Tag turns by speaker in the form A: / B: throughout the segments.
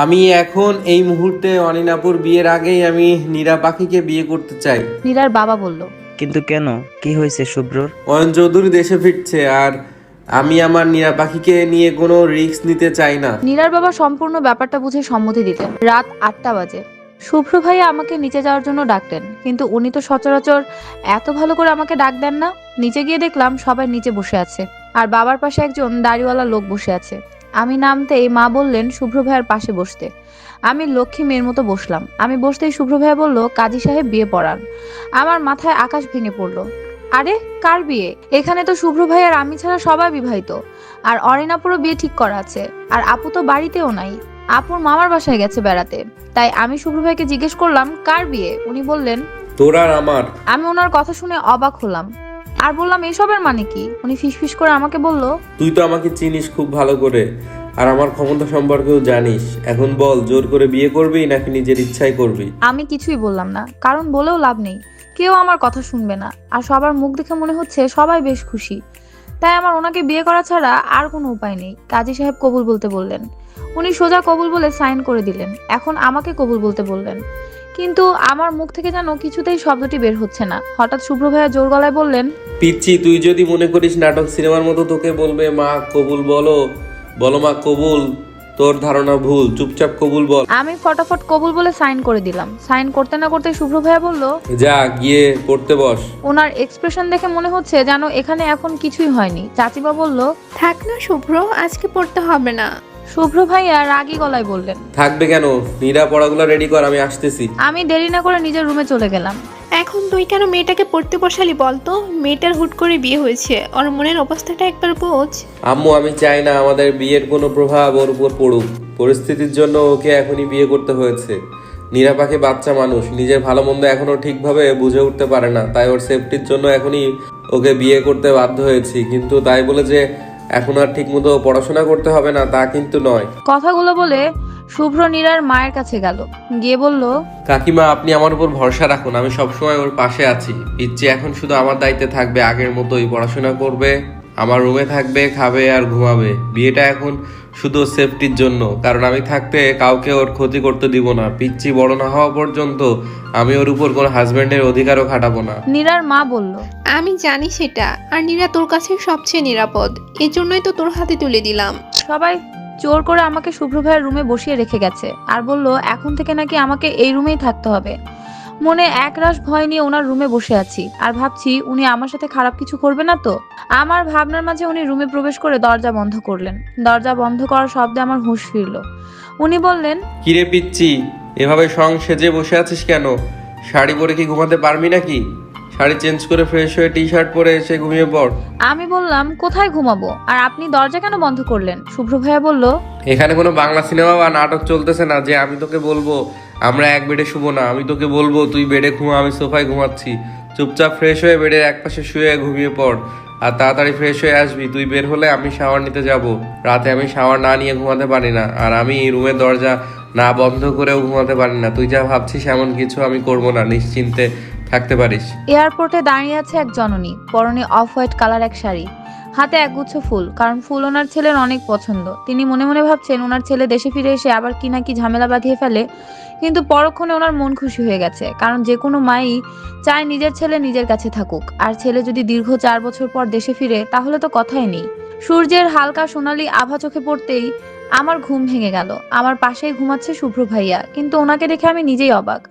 A: আমি এখন এই মুহূর্তে অনিনাপুর বিয়ের আগেই আমি নীরা পাখিকে বিয়ে করতে চাই।
B: নীরার বাবা বলল।
C: কিন্তু কেন? কি হয়েছে শুভ্রর?
A: অয়ন চৌধুরী দেশে ফিরছে আর আমি আমার নীরা পাখিকে নিয়ে কোনো রিস্ক নিতে চাই না।
B: নীরার বাবা সম্পূর্ণ ব্যাপারটা বুঝে সম্মতি দিলেন। রাত আটটা বাজে। শুভ্র ভাইয়া আমাকে নিচে যাওয়ার জন্য ডাকলেন কিন্তু উনি তো সচরাচর এত ভালো করে আমাকে ডাক দেন না। নিচে গিয়ে দেখলাম সবাই নিচে বসে আছে আর বাবার পাশে একজন দাড়িওয়ালা লোক বসে আছে। আমি নামতেই মা বললেন শুভ্র ভাইয়ের পাশে বসতে। আমি লক্ষ্মী মেয়ের মতো বসলাম। আমি বসতেই শুভ্র ভাইয়া বলল কাজী সাহেব বিয়ে পড়ান। আমার মাথায় আকাশ ভেঙে পড়ল। আরে কার বিয়ে? এখানে তো শুভ্র ভাই আর আমি ছাড়া সবাই বিবাহিত। আর অরিনাপুরও বিয়ে ঠিক করা আছে। আর আপু তো বাড়িতেও নাই। আপুর মামার বাসায় গেছে বেড়াতে। তাই আমি শুভ্র ভাইকে জিজ্ঞেস করলাম কার বিয়ে? উনি বললেন
A: তোর আর আমার।
B: আমি ওনার কথা শুনে অবাক হলাম। আর বললাম এসবের মানে কি? উনি ফিসফিস করে আমাকে বলল
A: তুই তো আমাকে চিনিস খুব ভালো করে। আর আমার ক্ষমতা সম্পর্কেও জানিস। এখন বল জোর করে বিয়ে করবি নাকি নিজের ইচ্ছাই করবি?
B: আমি কিছুই বললাম না কারণ বলেও লাভ নেই। কেউ আমার কথা শুনবে না আর সবার মুখ দেখে মনে হচ্ছে সবাই বেশ খুশি। তাই আমার ওনাকে বিয়ে করা ছাড়া আর কোনো উপায় নেই কাজী সাহেব কবুল বলতে বললেন। উনি সোজা কবুল বলে সাইন করে দিলেন এখন আমাকে কবুল বলতে বললেন। কিন্তু আমার মুখ থেকে যেন কিছুতেই শব্দটি বের হচ্ছে না। হঠাৎ শুভ্র ভাইয়া জোর গলায় বললেন
A: পিচ্ছি তুই যদি মনে করিস নাটক সিনেমার মতো তোকে বলবে মা কবুল বলো। বলো মা কবুল তোর ধারণা ভুল চুপচাপ কবুল বল।
B: আমি ফটাফট কবুল বলে সাইন করে দিলাম। সাইন করতে না করতে শুভ্র ভাইয়া বলল
A: যা গিয়ে পড়তে বস।
B: ওনার এক্সপ্রেশন দেখে মনে হচ্ছে যেন এখানে এখন কিছুই হয়নি। চাচিবা বলল
D: থাক না শুভ্র আজকে পড়তে হবে না।
B: শুভ্র ভাইয়া রাগী গলায় বললেন
A: থাকবে কেন? নীরা পড়াগুলো রেডি কর আমি আসতেছি।
B: আমি দেরি না করে নিজের রুমে চলে গেলাম।
D: এখন তুই কেন মেয়েটাকে পড়তে বসালি বলতো? মেয়েটার হুট করে বিয়ে হয়েছে। ওর মনের অবস্থাটা একবার বোঝ।
A: আম্মু আমি চাই না আমাদের বিয়ের কোনো প্রভাব ওর উপর পড়ুক। পরিস্থিতির জন্য ওকে এখনই বিয়ে করতে হয়েছে। নীরা পাখি বাচ্চা মানুষ নিজের ভালো মন্দ এখনও ঠিকভাবে বুঝে উঠতে পারে না। তাই ওর সেফটির জন্য এখনই ওকে বিয়ে করতে বাধ্য হয়েছি। কিন্তু তাই বলে যে এখন আর ঠিক মতো পড়াশোনা করতে হবে না তা কিন্তু নয়।
B: কথাগুলো বলে শুভ্র নীরার মায়ের কাছে গেল। গিয়ে বলল
A: কাকিমা আপনি আমার উপর ভরসা রাখুন আমি সবসময় ওর পাশে আছি। পিচ্ছি এখন শুধু আমার দায়িত্বে থাকবে আগের মতোই পড়াশোনা করবে। আমার রুমে থাকবে খাবে আর ঘুমাবে। বিয়েটা এখন শুধু সেফটির জন্য। কারণ আমি থাকতে কাউকে ওর ক্ষতি করতে দিব না। পিচ্ছি বড় না হওয়া পর্যন্ত আমি ওর উপর কোনো হাজবেন্ডের অধিকারও খাটাবো না।
B: নীরার মা বলল
D: আমি জানি সেটা। আর নীরা তোর কাছে সবচেয়ে নিরাপদ। এই জন্যই তো তোর হাতে তুলে দিলাম।
B: সবাই জোর করে আমাকে শুভ্র ভাইয়ের রুমে বসিয়ে রেখে গেছে। আর বলল এখন থেকে নাকি আমাকে এই রুমেই থাকতে হবে। মনে একরাশ ভয় নিয়ে ওনার রুমে বসে আছি। আর ভাবছি উনি আমার সাথে খারাপ কিছু করবে না তো? আমার ভাবনার মাঝে উনি রুমে প্রবেশ করে দরজা বন্ধ করলেন। দরজা বন্ধ করার শব্দে আমার হুঁশ ফিরল। উনি বললেন
A: কিরে পিচ্ছি এভাবে সং সেজে বসে আছিস কেন? শাড়ি পরে কি ঘুমাতে পারবি নাকি? শাড়ি চেঞ্জ করে ফ্রেশ হয়ে টি শার্ট পরে এসে ঘুমিয়ে পড়।
B: আমি বললাম কোথায় ঘুমাবো? আর আপনি দরজা কেন বন্ধ করলেন? শুভ্র ভাইয়া বলল
A: এখানে কোনো বাংলা সিনেমা বা নাটক চলতেছে না যে আমি তোকে বলব। আমরা এক বেডে শুবো না, আমি তোকে বলব, তুই বেডে ঘুমা, আমি সোফায় ঘুমাচ্ছি। চুপচাপ ফ্রেশ হয়ে বেডের একপাশে শুয়ে ঘুমিয়ে পড়, আর তাড়াতাড়ি ফ্রেশ হয়ে আসবি। তুই বের হলে আমি শাওয়ার নিতে যাব। রাতে আমি শাওয়ার না নিয়ে ঘুমাতে পারি না, আর আমি রুমের দরজা না বন্ধ করেও ঘুমাতে পারি না। তুই যা ভাবছিস, এমন কিছু আমি করব না, নিশ্চিন্তে থাকতে পারিস।
B: এয়ারপোর্টে দাঁড়িয়ে আছে এক জননী, পরনে অফ হোয়াইট কালার এক শাড়ি। হাতে একগুচ্ছ ফুল, কারণ ফুল ওনার ছেলের অনেক পছন্দ। তিনি মনে মনে ভাবছেন ওনার ছেলে দেশে ফিরে এসে আবার কি না কি ঝামেলা বাঁধিয়ে ফেলে, কিন্তু পরক্ষণে ওনার মন খুশি হয়ে গেছে, কারণ যে কোনো মাই চায় নিজের ছেলে নিজের কাছে থাকুক। আর ছেলে যদি দীর্ঘ চার বছর পর দেশে ফিরে, তাহলে তো কথাই নেই। সূর্যের হালকা সোনালি আভা চোখে পড়তেই আমার ঘুম ভেঙে গেল। আমার পাশেই ঘুমাচ্ছে শুভ্র ভাইয়া, কিন্তু ওনাকে দেখে আমি নিজেই অবাক।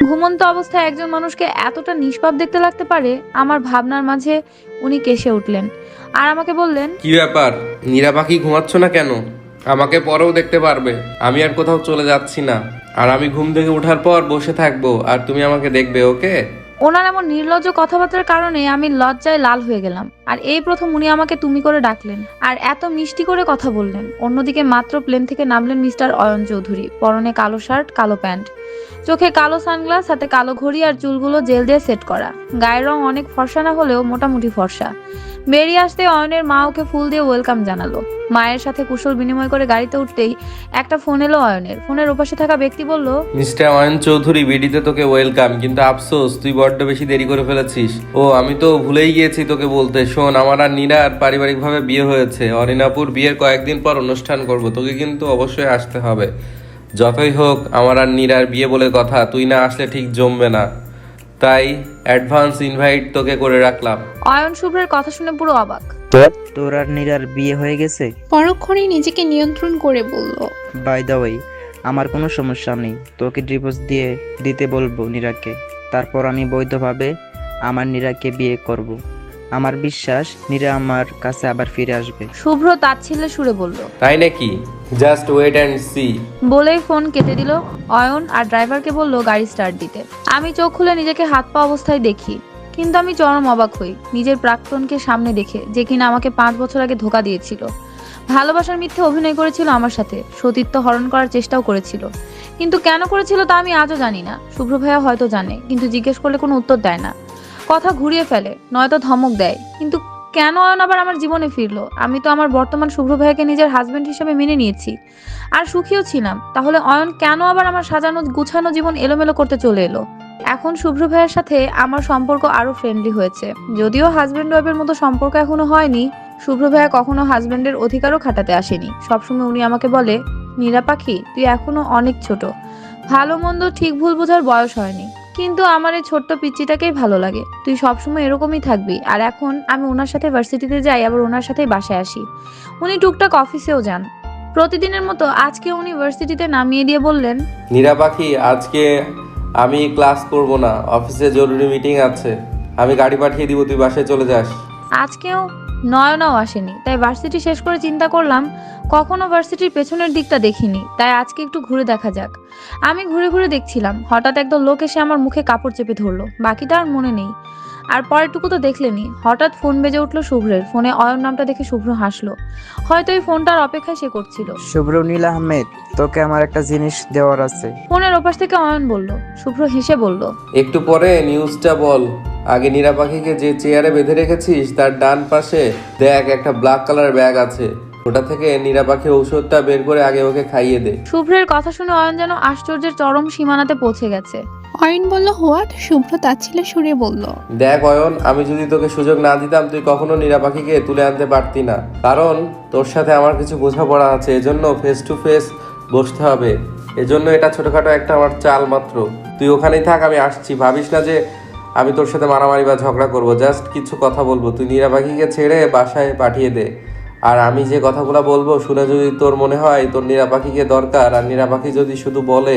B: ঘুমন্ত অবস্থায় একজন মানুষকে এতটা নিষ্পাপ দেখতে লাগতে পারে, আমার ভাবনার মাঝে উনি কেসে উঠলেন আর আমাকে বললেন,
A: কি ব্যাপার? নীরা পাখি ঘুমাচ্ছ না কেন? আমাকে পরেও দেখতে পারবে। আমি আর কোথাও চলে যাচ্ছি না। আর আমি ঘুম থেকে ওঠার পর বসে থাকব, আর তুমি আমাকে দেখবে, ওকে?
B: ওনার এমন নির্লজ্জ কথাবার্তার কারণে আমি লজ্জায় লাল হয়ে গেলাম। আর এই প্রথম উনি আমাকে তুমি করে ডাকলেন। আর এত মিষ্টি করে কথা বললেন। অন্যদিকে মাত্র প্লেন থেকে নামলেন মিস্টার অয়ন চৌধুরী। পরনে কালো শার্ট, কালো প্যান্ট। চোখে কালো সানগ্লাস, হাতে কালো ঘড়ি আর চুলগুলো জেল দিয়ে সেট করা। গায়ের রং অনেক ফর্সা না হলেও মোটামুটি ফর্সা। বেরিয়ে আসতে অয়নের মা ওকে ফুল দিয়ে ওয়েলকাম জানালো। মায়ের সাথে কুশল বিনিময় করে গাড়িতে উঠতেই একটা ফোন এলো অয়নের। ফোনের ওপাশে থাকা ব্যক্তি বলল,
A: মিস্টার অয়ন চৌধুরী, বিডিতে তোকে ওয়েলকাম, কিন্তু আফসোস, তুই বড্ড বেশি দেরি করে ফেলেছিস। ও, আমি তো ভুলেই গিয়েছি তোকে বলতে। শোন, আমার আর নীরার পারিবারিকভাবে বিয়ে হয়েছে। অরিনাপুর বিয়ের কয়েকদিন পর অনুষ্ঠান করব, তোকে কিন্তু অবশ্যই আসতে হবে। যতই হোক, আমার আর নীরার বিয়ে বলে কথা, তুই না আসলে ঠিক জমবে না। তাই অ্যাডভান্স ইনভাইট তোকে করে রাখলাম।
B: অয়ন শুভ্রের কথা শুনে পুরো অবাক।
C: তোর? আর নীরার বিয়ে হয়ে গেছে?
D: পরক্ষণেই নিজেকে নিয়ন্ত্রণ করে বলল।
C: বাই দা ওয়াই আমার কোনো সমস্যা নেই। তোকে ডিভোর্স দিয়ে দিতে বলব নীরাকে। তারপর আমি বৈধভাবে আমার নীরাকে বিয়ে করব। আমার বিশ্বাস নীরা আমার কাছে আবার ফিরে আসবে।
B: শুভ্র তাচ্ছিল্যে সুরে বলল।
A: তাই নাকি? জাস্ট ওয়েট অ্যান্ড সি
B: বলেই ফোন কেটে দিল অয়ন আর ড্রাইভারকে বলল গাড়ি স্টার্ট দিতে। আমি চোখ খুলে নিজেকে হাত পা অবস্থায় দেখি। কিন্তু আমি চরম অবাক হই। নিজের প্রাক্তনকে সামনে দেখে যে কিনা আমাকে পাঁচ বছর আগে ধোকা দিয়েছিল। ভালোবাসার মিথ্যে অভিনয় করেছিল আমার সাথে। সতীত্ব হরণ করার চেষ্টাও করেছিল। কিন্তু কেন করেছিল তা আমি আজও জানি না। শুভ্র ভাইয়া হয়তো জানে, কিন্তু জিজ্ঞেস করলে কোনো উত্তর দেয় না। কথা ঘুরিয়ে ফেলে, নয়তো ধমক দেয়। কিন্তু কেন অয়ন আবার আমার জীবনে ফিরলো? আমি তো আমার বর্তমান শুভ্র ভাইয়াকে নিজের হাজব্যান্ড হিসেবে মেনে নিয়েছি। আর সুখীও ছিলাম। তাহলে অয়ন কেন আবার আমার সাজানো, গুছানো জীবন এলোমেলো করতে চলে এলো? এখন শুভ্র ভাইয়ের সাথে আমার সম্পর্ক আরও ফ্রেন্ডলি হয়েছে। যদিও হাজব্যান্ড ওয়াইফের মতো সম্পর্ক এখনও হয়নি, শুভ্র ভাইয়া কখনো হাজবেন্ডের অধিকারও খাটাতে আসেনি। সবসময় উনি আমাকে বলে নীরা পাখি, তুই এখনও অনেক ছোট। ভালো মন্দ ঠিক ভুল বোঝার বয়স হয়নি। কিন্তু আমার এই ছোট্ট পিচ্চিটাকেই ভালো লাগে। তুই সবসময় এরকমই থাকবি। আর এখন আমি ওনার সাথে ভার্সিটিতে যাই আবার ওনার সাথেই বাসায় আসি। উনি টুকটাক অফিসেও যান। প্রতিদিনের মতো আজকে উনি ভার্সিটিতে নামিয়ে দিয়ে বললেন
A: নীরা পাখি আজকে আমি ক্লাস করব না। অফিসে জরুরি মিটিং আছে। আমি গাড়ি পাঠিয়ে দিব তুই বাসায় চলে যাস।
B: আজকেও নয়নাও আসেনি। তাই ভার্সিটি শেষ করে চিন্তা করলাম, কখনো ভার্সিটির পেছনের দিকটা দেখিনি। তাই আজকে একটু ঘুরে দেখা যাক। আমি ঘুরে ঘুরে দেখছিলাম। হঠাৎ একদল লোক এসে আমার মুখে কাপড় চেপে ধরলো। বাকিটা আর মনে নেই। আর পরেরটুকু তো দেখলেনি হঠাৎ ফোন বেজে উঠল শুভ্রের। ফোনে অয়ন নামটা দেখে শুভ্র হাসলো। হয়তো এই ফোনটার অপেক্ষায় সে করছিল।
C: শুভ্র নীল আহমেদ তোকে আমার একটা জিনিস দেওয়ার আছে।
B: ফোনের ওপাশ থেকে অয়ন বলল। শুভ্র হেসে বলল
A: একটু পরে নিউজটা বল। আগে নীরা পাখিকে যে চেয়ারে বেঁধে রেখেছিস তার ডান পাশে দেখ একটা ব্ল্যাক কালার ব্যাগ আছে। ওটা থেকে নীরা পাখির ঔষধটা বের করে আগে ওকে খাইয়ে দে।
B: শুভ্রের কথা শুনে অয়ন যেন আশ্চর্যের চরম সীমানাতে পৌঁছে গেছে।
D: অয়ন বলল, হোয়াট? শুভ্র তাচ্ছিলে সুরে বলল,
A: দেখ অয়ন, আমি যদি তোকে সুযোগ না দিতাম, তুই কখনো নীরা পাখিকে তুলে আনতে পারতি না। কারণ তোর সাথে আমার কিছু বোঝাপড়া আছে, এজন্য ফেস টু ফেস বসতে হবে। এজন্য এটা ছোটখাটো একটা আমার চাল মাত্র। তুই ওখানেই থাক, আমি আসছি। ভাবিস না যে আমি তোর সাথে মারামারি বা ঝগড়া করব। জাস্ট কিছু কথা বলব। তুই নীরা পাখিকে ছেড়ে বাসায় পাঠিয়ে দে। আর আমি যে কথাগুলো বলব শুনে যদি তোর মনে হয় তোর নীরা পাখিকে দরকার আর নীরা পাখি যদি শুধু বলে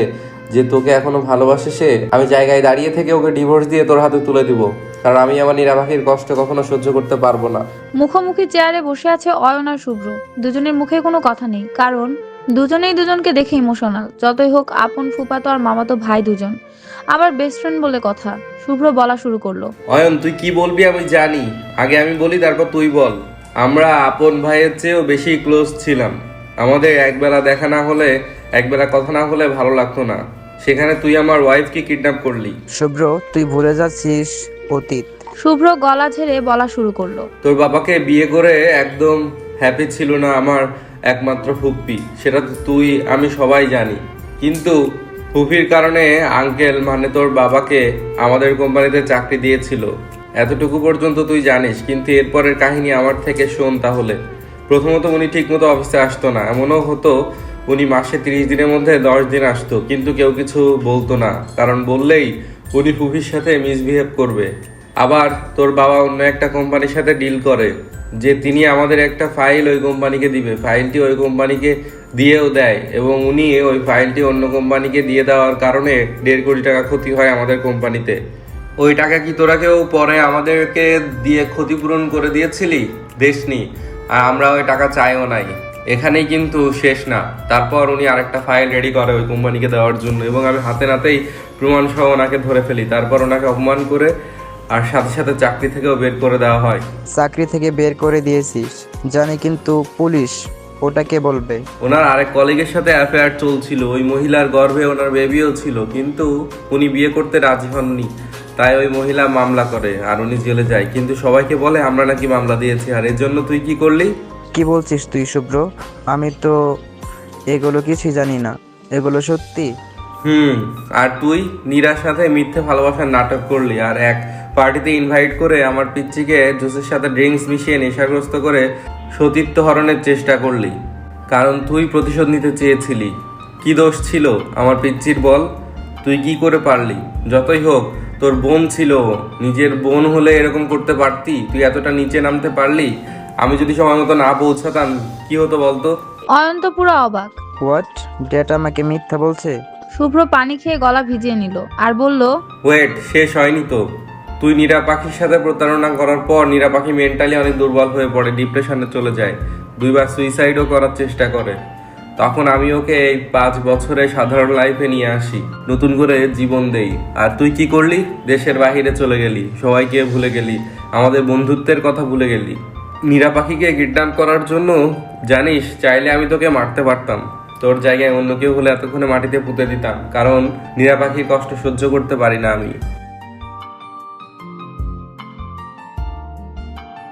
A: যে তোকে এখনও ভালোবাসে সে আমি জায়গায় দাঁড়িয়ে থেকে ওকে ডিভোর্স দিয়ে তোর হাতে তুলে দিব। কারণ আমি আমার নীরা পাখির কষ্ট কখনো সহ্য করতে পারব না।
B: মুখোমুখি চেয়ারে বসে আছে অয়ন আর শুভ্র। দুজনের মুখে কোনো কথা নেই কারণ দুজনেই দুজনকে দেখে ইমোশনাল যতই হোক আপন ফুপাতো আর মামাতো ভাই দুজন। আবার বেস্ট ফ্রেন্ড বলে কথা। শুভ্র বলা শুরু করল।
A: অয়ন তুই কি বলবি আমি জানি। আগে আমি বলি তারপর তুই বল। আমরা আপন ভাইয়ের চেয়েও বেশি ক্লোজ ছিলাম। আমাদের একবেলা দেখা না হলে একবেলা কথা না হলে ভালো লাগতো না। সেখানে তুই আমার ওয়াইফকে কিডন্যাপ করলি।
C: শুভ্র তুই ভুলে যাচ্ছিস অতীত।
B: শুভ্র গলা ঝেড়ে বলা শুরু করল।
A: তোর বাবাকে বিয়ে করে একদম হ্যাপি ছিল না আমার একমাত্র ফুপ্পি সেটা তো তুই আমি সবাই জানি। কিন্তু ফুপির কারণে আঙ্কেল মানে তোর বাবাকে আমাদের কোম্পানিতে চাকরি দিয়েছিল। এতটুকু পর্যন্ত তুই জানিস, কিন্তু এরপরের কাহিনী আমার থেকে শোন তাহলে। প্রথমত উনি ঠিকমতো অফিসে আসতো না। এমনও হতো, উনি মাসে তিরিশ দিনের মধ্যে দশ দিন আসতো, কিন্তু কেউ কিছু বলতো না। কারণ বললেই উনি ফুপির সাথে মিসবিহেভ করবে। আবার তোর বাবা অন্য একটা কোম্পানির সাথে ডিল করে, যে তিনি আমাদের একটা ফাইল ওই কোম্পানিকে দিবে। ফাইলটি ওই কোম্পানিকে দিয়েও দেয় এবং উনি ওই ফাইলটি অন্য কোম্পানিকে দিয়ে দেওয়ার কারণে দেড় কোটি টাকা ক্ষতি হয় আমাদের কোম্পানিতে। ওই টাকা কি তোরা কেউ পরে আমাদেরকে দিয়ে ক্ষতিপূরণ করে দিয়েছিলি? দেশ নি আর আমরা ওই টাকা চাইও নাই। এখানেই কিন্তু শেষ না। তারপর উনি আরেকটা ফাইল রেডি করে ওই কোম্পানিকে দেওয়ার জন্য এবং আমি হাতে নাতেই প্রমাণ সহ ওনাকে ধরে ফেলি। তারপর ওনাকে অপমান করে আর সাথে সাথে চাকরি থেকেও বের করে দেওয়া হয়।
C: চাকরি থেকে বের করে দিয়েছিস। জানি কিন্তু পুলিশ ওটাকে বলবে?
A: ওনার আরেক কলিগের সাথে অ্যাফেয়ার চলছিল। ওই মহিলার গর্ভে ওনার বেবিও ছিল। কিন্তু উনি বিয়ে করতে রাজি হননি। তাই ওই মহিলা মামলা করে আর উনি জেলে যায়। কিন্তু সবাইকে বলে আমরা নাকি মামলা দিয়েছি আর এর জন্য তুই কি করলি?
C: কি বলছিস তুই শুভ্র? আমি তো এগুলো কিছুই জানি না। এগুলো সত্যি?
A: হুম আর তুই নীরার সাথে মিথ্যে ভালোবাসার নাটক করলি আর এক পার্টিতে ইনভাইট করে আমার পিচ্চিকে জুসের সাথে ড্রিঙ্কস মিশিয়ে নেশাগ্রস্ত করে সতীত্ব হরণের চেষ্টা করলি। কারণ তুই প্রতিশোধ নিতে চেয়েছিলি। কি দোষ ছিল আমার পিচ্চির বল? তুই কি করে পারলি? যতই হোক তোর বোন ছিল। নিজের বোন হলে এরকম করতে পারতি? তুই এতটা নিচে নামতে পারলি? আমি যদি সময় মতো না পৌঁছাতাম কি হতো বলতো?
B: অয়ন্ত পুরো অবাক।
C: হোয়াট ড্যাড আমাকে মিথ্যা বলছে?
B: শুভ্র পানি খেয়ে গলা ভিজিয়ে নিল আর বলল
A: ওয়েট শেষ হয়নি তো। তুই নীরা পাখির সাথে প্রতারণা করার পর নীরা পাখি মেন্টালি অনেক দুর্বল হয়ে পড়ে ডিপ্রেশনে চলে যায়। দুইবার সুইসাইডও করার চেষ্টা করে। তখন আমি ওকে এই পাঁচ বছরে সাধারণ লাইফে নিয়ে আসি। নতুন করে জীবন দেই। আর তুই কি করলি? দেশের বাহিরে চলে গেলি। সবাইকে ভুলে গেলি। আমাদের বন্ধুত্বের কথা ভুলে গেলি। নীরা পাখিকে কিডন্যাপ করার জন্য জানিস, চাইলে আমি তোকে মারতে পারতাম। তোর জায়গায় অন্য কেউ হলে এতক্ষণে মাটিতে পুঁতে দিতাম। কারণ নীরা পাখির কষ্ট সহ্য করতে পারি না আমি।